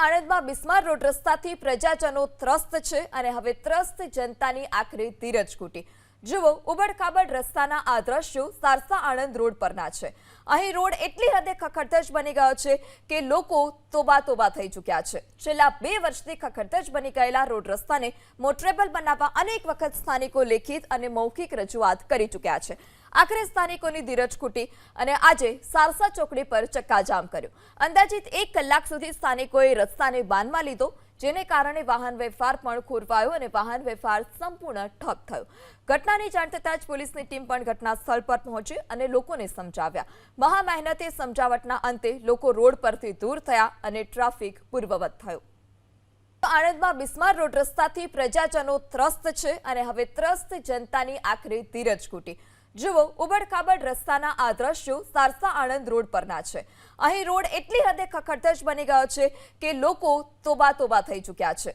આણંદમાં બિસ્માર રોડ રસ્તાથી પ્રજાજનો ત્રસ્ત છે અને હવે ત્રસ્ત જનતાની આખરે ધીરજ ખૂટી. જુઓ ઉબડખાબડ રસ્તાના આ દ્રશ્યો સારસા આણંદ રોડ પરના છે. અહીં રોડ એટલી હદે ખખડધજ બની ગયો છે કે લોકો તોબા તોબા થઈ ચૂક્યા છે. છેલ્લા બે વર્ષથી ખખડધજ બની ગયેલા રોડ રસ્તાને મોટરેબલ બનાવવા અનેક વખત સ્થાનિકો લેખિત અને મૌખિક રજૂઆત કરી ચૂક્યા છે. આખરે સ્થાનિકોની ધીરજ ખૂટી અને આજે સારસા ચોકડી પર ચક્કાજામ કર્યો. અંદાજિત એક કલાક સુધી સ્થાનિકોએ રસ્તાને બાનમાં લીધો જેને કારણે વાહન વ્યવહાર પણ ખોરવાયો અને વાહન વ્યવહાર સંપૂર્ણ ઠપ થયો. ઘટનાની જાણ થતાં જ પોલીસની ટીમ પણ ઘટના સ્થળ પર પહોંચી અને લોકોને સમજાવ્યા. મહા મહેનતે સમજાવટના અંતે લોકો રોડ પરથી દૂર થયા અને ટ્રાફિક પૂર્વવત થયો. આણંદમાં બિસ્માર રોડ રસ્તાથી પ્રજાજનો ત્રસ્ત છે અને હવે ત્રસ્ત જનતાની આખરે ધીરજ ખૂટી. જુઓ, ઉબડખાબડ રસ્તાના આ દ્રશ્યો સારસા આણંદ રોડ પરના છે. અહીં રોડ એટલી હદે ખખડધજ બની ગયો છે કે લોકો તોબા તોબા થઈ ચૂક્યા છે.